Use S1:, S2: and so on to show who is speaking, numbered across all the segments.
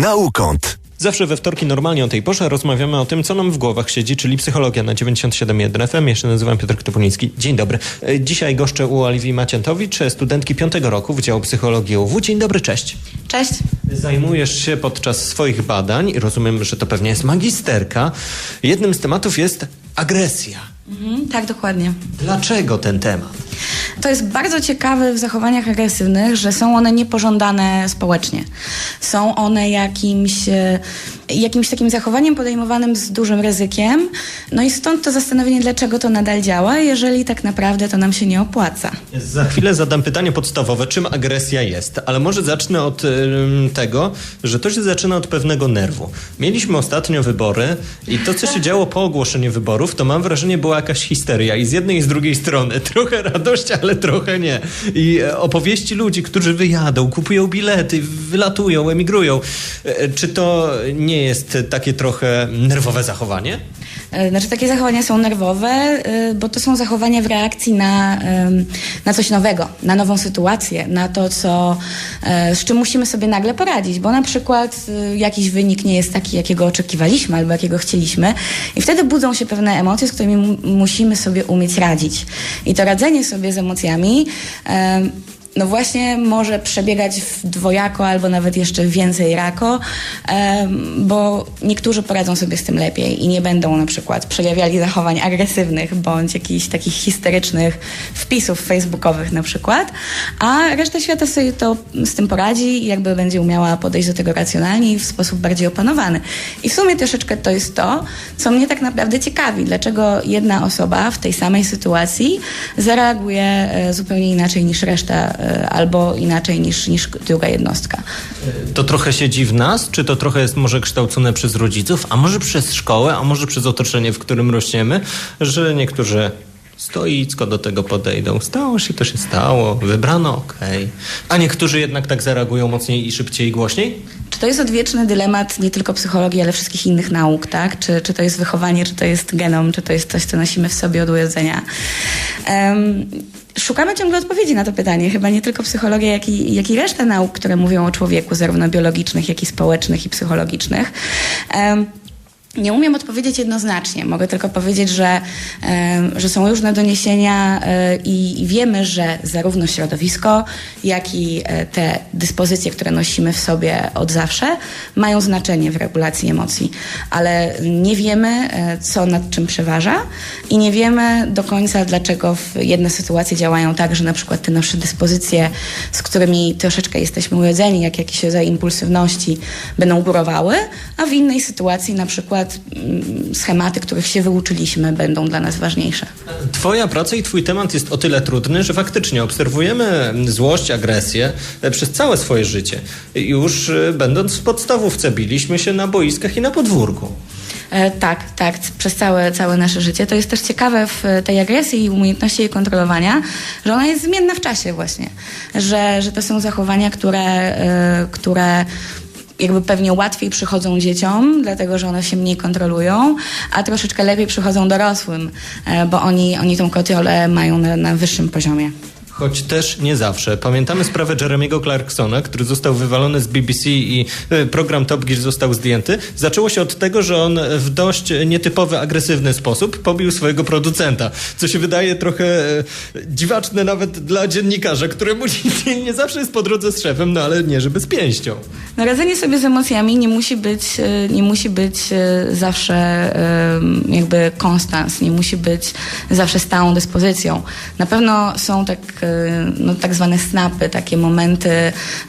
S1: Naukąt.
S2: Zawsze we wtorki normalnie o tej porze rozmawiamy o tym, co nam w głowach siedzi, czyli psychologia na 97.1 FM. Ja się nazywam Piotr Topuliński. Dzień dobry. E, Dzisiaj goszczę u Oliwii Maciantowicz, studentki piątego roku Wydziału Psychologii UW. Dzień dobry, cześć.
S3: Cześć.
S2: Zajmujesz się podczas swoich badań, i rozumiem, że to pewnie jest magisterka. Jednym z tematów jest agresja.
S3: Mhm, tak, dokładnie.
S2: Dlaczego ten temat?
S3: To jest bardzo ciekawe w zachowaniach agresywnych, że są one niepożądane społecznie. Są one jakimś, e, jakimś takim zachowaniem podejmowanym z dużym ryzykiem. No i stąd to zastanowienie, dlaczego to nadal działa, jeżeli tak naprawdę to nam się nie opłaca.
S2: Za chwilę zadam pytanie podstawowe, czym agresja jest, ale może zacznę od tego, że to się zaczyna od pewnego nerwu. Mieliśmy ostatnio wybory i to, co się działo po ogłoszeniu wyborów, to mam wrażenie była jakaś histeria i z jednej i z drugiej strony. Trochę radości, ale trochę nie. I e, opowieści ludzi, którzy wyjadą, kupują bilety, wylatują, emigrują. E, Czy to nie jest takie trochę nerwowe zachowanie?
S3: E, Znaczy takie zachowania są nerwowe, bo to są zachowania w reakcji na, na coś nowego, na nową sytuację, na to, co, z czym musimy sobie nagle poradzić, bo na przykład jakiś wynik nie jest taki, jakiego oczekiwaliśmy albo jakiego chcieliśmy i wtedy budzą się pewne emocje, z którymi musimy sobie umieć radzić. I to radzenie sobie z emocjami em, no właśnie może przebiegać w dwojako albo nawet jeszcze więcej rako, bo niektórzy poradzą sobie z tym lepiej i nie będą na przykład przejawiali zachowań agresywnych bądź jakichś takich histerycznych wpisów facebookowych na przykład, a reszta świata sobie to z tym poradzi i jakby będzie umiała podejść do tego racjonalnie i w sposób bardziej opanowany. I w sumie troszeczkę to jest to, co mnie tak naprawdę ciekawi, dlaczego jedna osoba w tej samej sytuacji zareaguje e, zupełnie inaczej niż reszta e, albo inaczej niż, niż druga jednostka.
S2: To trochę siedzi w nas, czy to trochę jest może kształcone przez rodziców, a może przez szkołę, a może przez otoczenie, w którym rośniemy, że niektórzy stoicko do tego podejdą. Stało się, to się stało, wybrano, okej. A niektórzy jednak tak zareagują mocniej i szybciej i głośniej?
S3: Czy to jest odwieczny dylemat nie tylko psychologii, ale wszystkich innych nauk, tak? Czy, czy to jest wychowanie, czy to jest genom, czy to jest coś, co nosimy w sobie od urodzenia? Em, szukamy ciągle odpowiedzi na to pytanie. Chyba nie tylko psychologia, jak i, jak i reszta nauk, które mówią o człowieku, zarówno biologicznych, jak i społecznych i psychologicznych. Em, nie umiem odpowiedzieć jednoznacznie. Mogę tylko powiedzieć, że, że są różne doniesienia e, i, wiemy, że zarówno środowisko, jak i e, te dyspozycje, które nosimy w sobie od zawsze, mają znaczenie w regulacji emocji. Ale nie wiemy, e, co nad czym przeważa i nie wiemy do końca, dlaczego w jedne sytuacje działają tak, że na przykład te nasze dyspozycje, z którymi troszeczkę jesteśmy urodzeni, jak jakiś rodzaj impulsywności, będą górowały, a w innej sytuacji na przykład mm, schematy, których się wyuczyliśmy, będą dla nas ważniejsze.
S2: Twoja praca i twój temat jest o tyle trudny, że faktycznie obserwujemy złość, agresję e, przez całe swoje życie. Już e, będąc w podstawówce biliśmy się na boiskach i na podwórku.
S3: E, tak, tak, przez całe, całe nasze życie. To jest też ciekawe w tej agresji i umiejętności jej kontrolowania, że ona jest zmienna w czasie właśnie. Że, że to są zachowania, które, które jakby pewnie łatwiej przychodzą dzieciom, dlatego że one się mniej kontrolują, a troszeczkę lepiej przychodzą dorosłym, e, bo oni, oni tą kontrolę mają na, na wyższym poziomie.
S2: Choć też nie zawsze. Pamiętamy sprawę Jeremiego Clarksona, który został wywalony z BBC i e, program Top Gear został zdjęty. Zaczęło się od tego, że on w dość nietypowy, agresywny sposób pobił swojego producenta, co się wydaje trochę e, dziwaczne nawet dla dziennikarza, któremu nie, nie zawsze jest po drodze z szefem, no ale nie, żeby z pięścią.
S3: No, radzenie sobie z emocjami nie musi być, e, nie musi być zawsze jakby konstans, nie musi być zawsze stałą dyspozycją. Na pewno są tak, no, tak zwane snapy, takie momenty,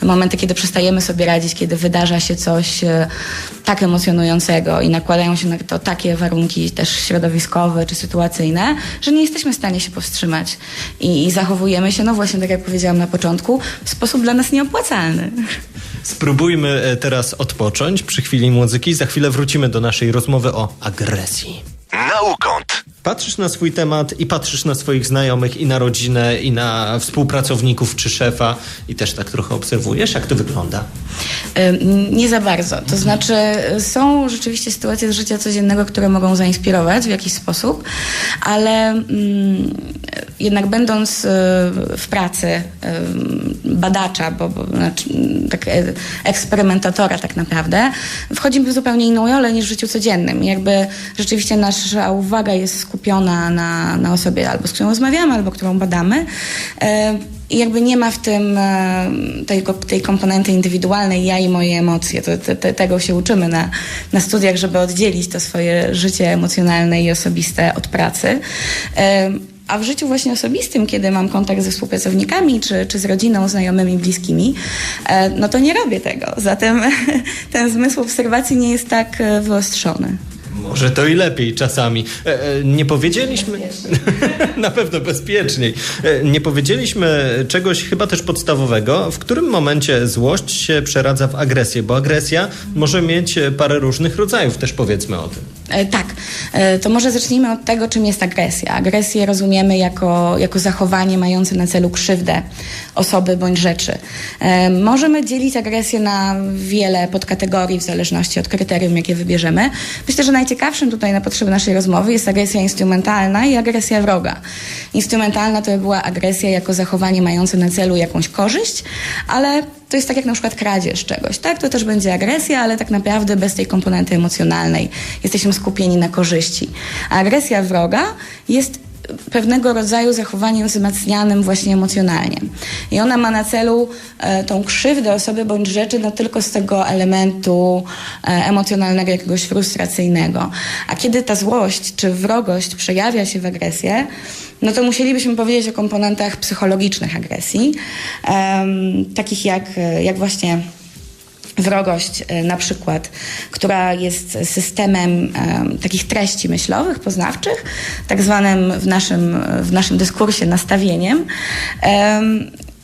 S3: momenty, kiedy przestajemy sobie radzić, kiedy wydarza się coś e, tak emocjonującego i nakładają się na to takie warunki też środowiskowe czy sytuacyjne, że nie jesteśmy w stanie się powstrzymać i, i zachowujemy się, no właśnie tak jak powiedziałam na początku, w sposób dla nas nieopłacalny.
S2: Spróbujmy e, teraz odpocząć przy chwili muzyki. Za chwilę wrócimy do naszej rozmowy o agresji.
S1: Naukąt.
S2: Patrzysz na swój temat i patrzysz na swoich znajomych i na rodzinę i na współpracowników czy szefa i też tak trochę obserwujesz, jak to wygląda?
S3: Nie za bardzo. To znaczy, są rzeczywiście sytuacje z życia codziennego, które mogą zainspirować w jakiś sposób, ale mm, jednak będąc e, w pracy e, badacza, bo, bo znaczy, tak e, eksperymentatora tak naprawdę, wchodzimy w zupełnie inną rolę niż w życiu codziennym. Jakby rzeczywiście nasza uwaga jest skupiona na, na osobie albo z którą rozmawiamy, albo którą badamy. I jakby nie ma w tym tej, tej komponenty indywidualnej, ja i moje emocje. To, te, te, tego się uczymy na, na studiach, żeby oddzielić to swoje życie emocjonalne i osobiste od pracy. A w życiu właśnie osobistym, kiedy mam kontakt ze współpracownikami, czy, czy z rodziną, znajomymi, bliskimi, e, no to nie robię tego. Zatem ten zmysł obserwacji nie jest tak e, wyostrzony.
S2: Może to i lepiej czasami. E, e, nie powiedzieliśmy. Na pewno bezpieczniej. E, nie powiedzieliśmy czegoś chyba też podstawowego, w którym momencie złość się przeradza w agresję, bo agresja może mieć parę różnych rodzajów, też powiedzmy o tym.
S3: Tak, to może zacznijmy od tego, czym jest agresja. Agresję rozumiemy jako, jako zachowanie mające na celu krzywdę osoby bądź rzeczy. Możemy dzielić agresję na wiele podkategorii w zależności od kryterium, jakie wybierzemy. Myślę, że najciekawszym tutaj na potrzeby naszej rozmowy jest agresja instrumentalna i agresja wroga. Instrumentalna to by była agresja jako zachowanie mające na celu jakąś korzyść, ale to jest tak jak na przykład kradzież czegoś, tak? To też będzie agresja, ale tak naprawdę bez tej komponenty emocjonalnej. Jesteśmy skupieni na korzyści. A agresja wroga jest pewnego rodzaju zachowaniem wzmacnianym właśnie emocjonalnie. I ona ma na celu e, tą krzywdę osoby bądź rzeczy no tylko z tego elementu e, emocjonalnego, jakiegoś frustracyjnego. A kiedy ta złość czy wrogość przejawia się w agresję, no to musielibyśmy powiedzieć o komponentach psychologicznych agresji, takich jak, jak właśnie wrogość e, na przykład, która jest systemem takich treści myślowych, poznawczych, tak zwanym w naszym, w naszym dyskursie nastawieniem.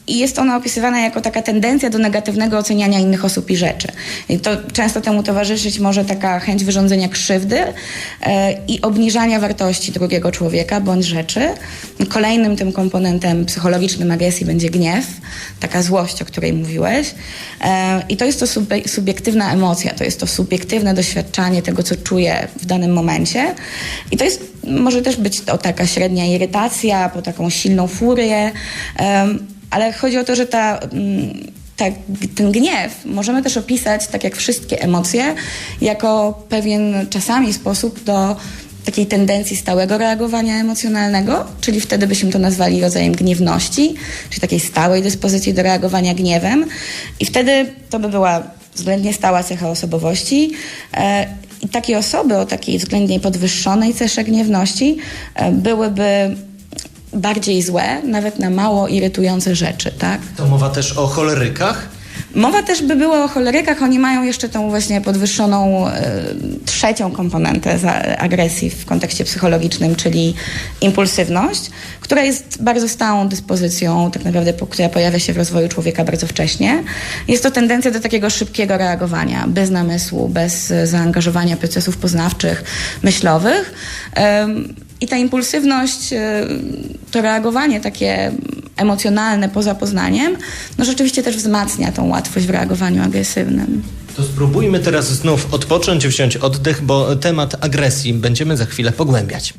S3: I jest ona opisywana jako taka tendencja do negatywnego oceniania innych osób i rzeczy. I to często temu towarzyszyć może taka chęć wyrządzenia krzywdy e, i obniżania wartości drugiego człowieka bądź rzeczy. Kolejnym tym komponentem psychologicznym agresji będzie gniew, taka złość, o której mówiłeś. E, I to jest to subiektywna emocja, to jest to subiektywne doświadczanie tego, co czuję w danym momencie. I to jest, może też być to taka średnia irytacja, po taką silną furię ale chodzi o to, że ta, mm, ta, ten gniew możemy też opisać, tak jak wszystkie emocje, jako pewien czasami sposób do takiej tendencji stałego reagowania emocjonalnego, czyli wtedy byśmy to nazwali rodzajem gniewności, czyli takiej stałej dyspozycji do reagowania gniewem. I wtedy to by była względnie stała cecha osobowości. E, I takie osoby o takiej względnie podwyższonej cesze gniewności e, byłyby bardziej złe, nawet na mało irytujące rzeczy, tak?
S2: To mowa też o cholerykach?
S3: Mowa też by była o cholerykach. Oni mają jeszcze tą właśnie podwyższoną e, trzecią komponentę agresji w kontekście psychologicznym, czyli impulsywność, która jest bardzo stałą dyspozycją, tak naprawdę, która pojawia się w rozwoju człowieka bardzo wcześnie. Jest to tendencja do takiego szybkiego reagowania, bez namysłu, bez zaangażowania procesów poznawczych, myślowych. I ta impulsywność, y, to reagowanie takie emocjonalne poza poznaniem, no rzeczywiście też wzmacnia tą łatwość w reagowaniu agresywnym.
S2: To spróbujmy teraz znów odpocząć, wziąć oddech, bo temat agresji będziemy za chwilę pogłębiać.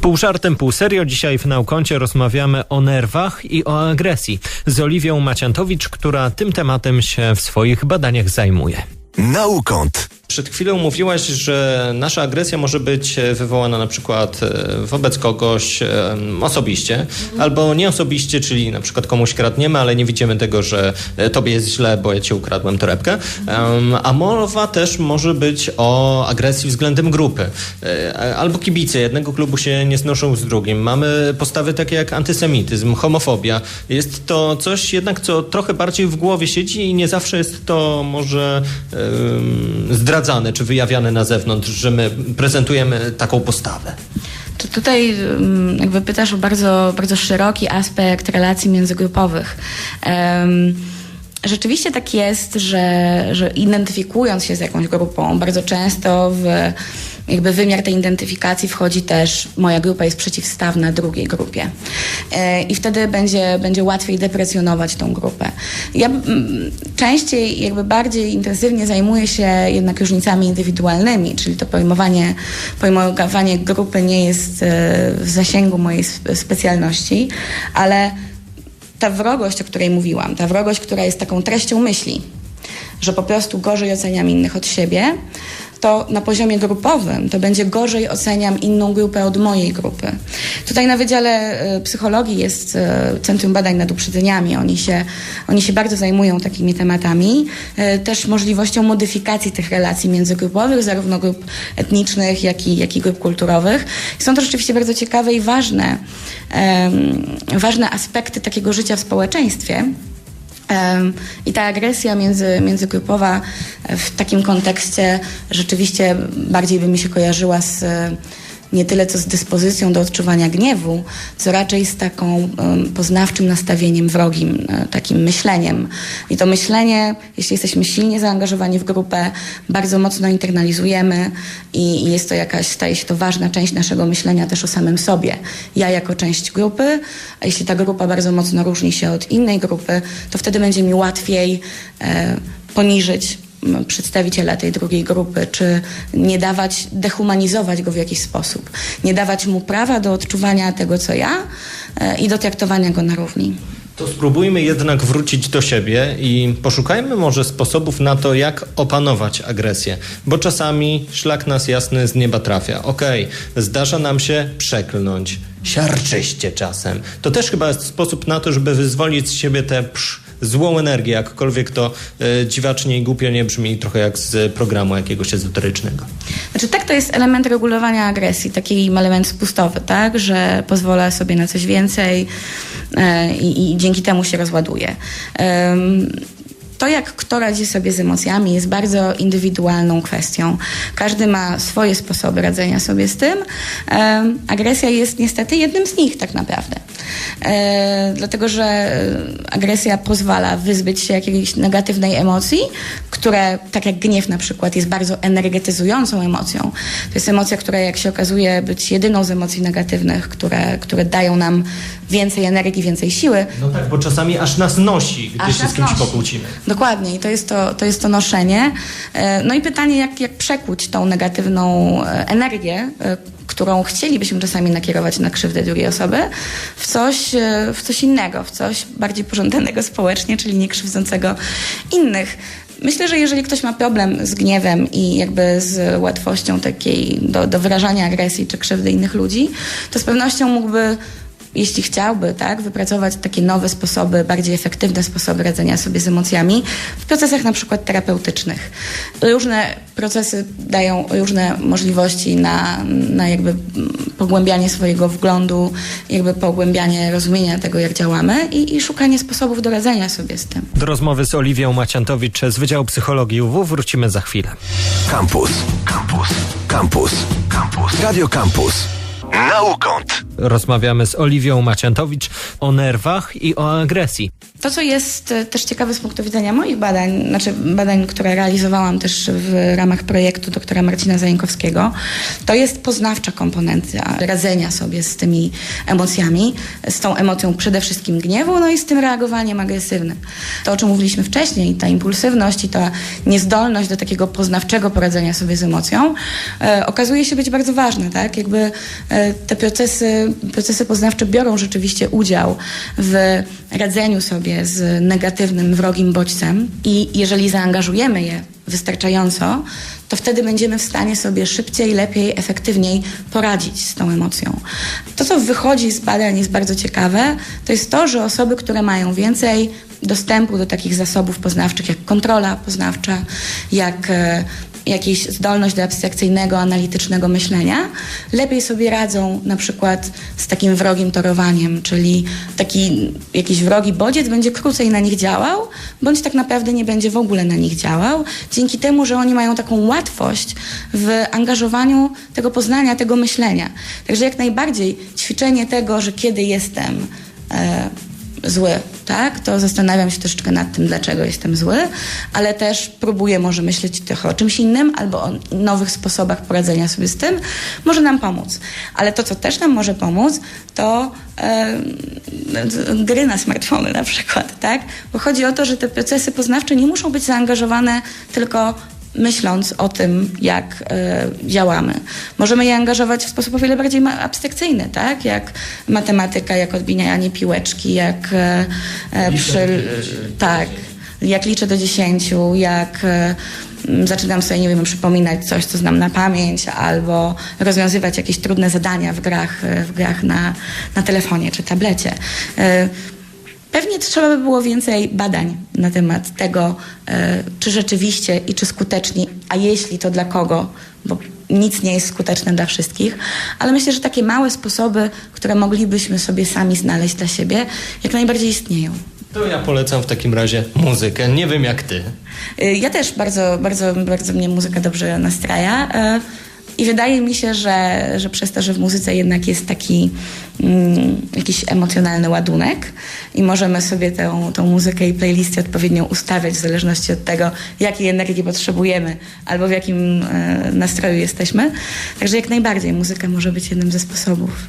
S2: Pół żartem, pół serio. Dzisiaj w Naukoncie rozmawiamy o nerwach i o agresji z Oliwią Maciantowicz, która tym tematem się w swoich badaniach zajmuje. Naukąt. Przed chwilą mówiłaś, że nasza agresja może być wywołana na przykład e, wobec kogoś e, osobiście, mhm. albo nie osobiście, czyli na przykład komuś kradniemy, ale nie widzimy tego, że e, tobie jest źle, bo ja ci ukradłem torebkę. A mowa też może być o agresji względem grupy. Albo kibice jednego klubu się nie znoszą z drugim. Mamy postawy takie jak antysemityzm, homofobia. Jest to coś jednak, co trochę bardziej w głowie siedzi i nie zawsze jest to może zdradzone zdradzane czy wyjawiane na zewnątrz, że my prezentujemy taką postawę?
S3: To tutaj mm, jakby pytasz o bardzo, bardzo szeroki aspekt relacji międzygrupowych. Um, rzeczywiście tak jest, że, że identyfikując się z jakąś grupą, bardzo często w jakby wymiar tej identyfikacji wchodzi też, moja grupa jest przeciwstawna drugiej grupie. E, I wtedy będzie, będzie łatwiej deprecjonować tą grupę. Ja częściej, jakby bardziej intensywnie zajmuję się jednak różnicami indywidualnymi, czyli to pojmowanie, pojmowanie grupy nie jest e, w zasięgu mojej sp- specjalności, ale ta wrogość, o której mówiłam, ta wrogość, która jest taką treścią myśli, że po prostu gorzej oceniam innych od siebie, to na poziomie grupowym to będzie gorzej oceniam inną grupę od mojej grupy. Tutaj na Wydziale y, Psychologii jest y, Centrum Badań nad Uprzedzeniami. Oni się, oni się bardzo zajmują takimi tematami. Y, Też możliwością modyfikacji tych relacji międzygrupowych, zarówno grup etnicznych, jak i, jak i grup kulturowych. Są to rzeczywiście bardzo ciekawe i ważne, em, ważne aspekty takiego życia w społeczeństwie. I ta agresja między, międzygrupowa w takim kontekście rzeczywiście bardziej by mi się kojarzyła z nie tyle co z dyspozycją do odczuwania gniewu, co raczej z taką poznawczym nastawieniem wrogim, e, takim myśleniem. I to myślenie, jeśli jesteśmy silnie zaangażowani w grupę, bardzo mocno internalizujemy i, jest to jakaś, staje się to ważna część naszego myślenia też o samym sobie. Ja jako część grupy, a jeśli ta grupa bardzo mocno różni się od innej grupy, to wtedy będzie mi łatwiej e, poniżyć przedstawiciela tej drugiej grupy, czy nie dawać, dehumanizować go w jakiś sposób, nie dawać mu prawa do odczuwania tego, co ja e, i do traktowania go na równi.
S2: To spróbujmy jednak wrócić do siebie i poszukajmy może sposobów na to, jak opanować agresję, bo czasami szlak nas jasny z nieba trafia. Okej, zdarza nam się przeklnąć, siarczyście czasem. To też chyba jest sposób na to, żeby wyzwolić z siebie tę psz, złą energię, jakkolwiek to e, dziwacznie i głupio nie brzmi, trochę jak z programu jakiegoś ezoterycznego.
S3: Znaczy tak, to jest element regulowania agresji, taki element spustowy, tak, że pozwolę sobie na coś więcej e, i, i dzięki temu się rozładuje. To, jak kto radzi sobie z emocjami, jest bardzo indywidualną kwestią. Każdy ma swoje sposoby radzenia sobie z tym. Agresja jest niestety jednym z nich, tak naprawdę. E, dlatego, że e, agresja pozwala wyzbyć się jakiejś negatywnej emocji, które, tak jak gniew na przykład, jest bardzo energetyzującą emocją. To jest emocja, która, jak się okazuje, być jedyną z emocji negatywnych, które, które dają nam więcej energii, więcej siły.
S2: No tak, bo czasami aż nas nosi, gdy
S3: Aż
S2: się z kimś
S3: nosi.
S2: pokłócimy.
S3: Dokładnie, i to jest to, to, jest to noszenie. E, No i pytanie, jak, jak przekuć tą negatywną e, energię, e, którą chcielibyśmy czasami nakierować na krzywdę drugiej osoby, w coś, w coś innego, w coś bardziej pożądanego społecznie, czyli nie krzywdzącego innych. Myślę, że jeżeli ktoś ma problem z gniewem i jakby z łatwością takiej do, do wyrażania agresji czy krzywdy innych ludzi, to z pewnością mógłby jeśli chciałby, tak, wypracować takie nowe sposoby, bardziej efektywne sposoby radzenia sobie z emocjami w procesach na przykład terapeutycznych. Różne procesy dają różne możliwości na, na jakby mm, pogłębianie swojego wglądu, jakby pogłębianie rozumienia tego, jak działamy i, i szukanie sposobów do radzenia sobie z tym.
S2: Do rozmowy z Oliwią Maciantowicz z Wydziału Psychologii UW wrócimy za chwilę.
S1: Campus. Campus. Campus. Campus. Radio Campus. Naukąt.
S2: Rozmawiamy z Oliwią Maciantowicz o nerwach i o agresji.
S3: To, co jest e, też ciekawe z punktu widzenia moich badań, znaczy badań, które realizowałam też w ramach projektu doktora Marcina Zajękowskiego, to jest poznawcza komponencja radzenia sobie z tymi emocjami, z tą emocją przede wszystkim gniewu, no i z tym reagowaniem agresywnym. To, o czym mówiliśmy wcześniej, ta impulsywność i ta niezdolność do takiego poznawczego poradzenia sobie z emocją, e, okazuje się być bardzo ważna, tak? Jakby e, te procesy, procesy poznawcze biorą rzeczywiście udział w radzeniu sobie z negatywnym, wrogim bodźcem i jeżeli zaangażujemy je wystarczająco, to wtedy będziemy w stanie sobie szybciej, lepiej, efektywniej poradzić z tą emocją. To, co wychodzi z badań jest bardzo ciekawe, to jest to, że osoby, które mają więcej dostępu do takich zasobów poznawczych, jak kontrola poznawcza, jak jakieś zdolność do abstrakcyjnego, analitycznego myślenia, lepiej sobie radzą na przykład z takim wrogim torowaniem, czyli taki jakiś wrogi bodziec będzie krócej na nich działał, bądź tak naprawdę nie będzie w ogóle na nich działał, dzięki temu, że oni mają taką łatwość w angażowaniu tego poznania, tego myślenia. Także jak najbardziej ćwiczenie tego, że kiedy jestem e, zły, tak? to zastanawiam się troszeczkę nad tym, dlaczego jestem zły, ale też próbuję może myśleć trochę o czymś innym albo o nowych sposobach poradzenia sobie z tym, może nam pomóc. Ale to, co też nam może pomóc, to e, gry na smartfony na przykład, tak? Bo chodzi o to, że te procesy poznawcze nie muszą być zaangażowane tylko myśląc o tym, jak e, działamy. Możemy je angażować w sposób o wiele bardziej abstrakcyjny, tak? Jak matematyka, jak odbijanie piłeczki, jak e, przy, tak, jak liczę do dziesięciu, jak zaczynam sobie, nie wiem, przypominać coś, co znam na pamięć, albo rozwiązywać jakieś trudne zadania w grach, w grach na, na telefonie czy tablecie. E, Pewnie trzeba by było więcej badań na temat tego, e, czy rzeczywiście i czy skutecznie, a jeśli to dla kogo, bo nic nie jest skuteczne dla wszystkich, ale myślę, że takie małe sposoby, które moglibyśmy sobie sami znaleźć dla siebie, jak najbardziej istnieją.
S2: To ja polecam w takim razie muzykę. Nie wiem jak ty.
S3: Y, Ja też bardzo, bardzo, bardzo mnie muzyka dobrze nastraja. Y, I wydaje mi się, że, że przez to, że w muzyce jednak jest taki mm, jakiś emocjonalny ładunek i możemy sobie tę, tą muzykę i playlisty odpowiednio ustawiać w zależności od tego, jakiej energii potrzebujemy albo w jakim e, nastroju jesteśmy. Także jak najbardziej muzyka może być jednym ze sposobów.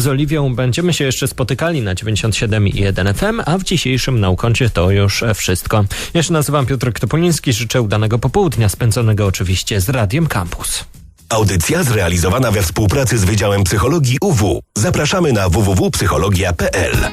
S2: Z Oliwią będziemy się jeszcze spotykali na 97,1 FM, a w dzisiejszym Naukącie to już wszystko. Ja się nazywam Piotr Topoliński, życzę udanego popołudnia, spędzonego oczywiście z Radiem Campus.
S1: Audycja zrealizowana we współpracy z Wydziałem Psychologii UW. Zapraszamy na www.psychologia.pl.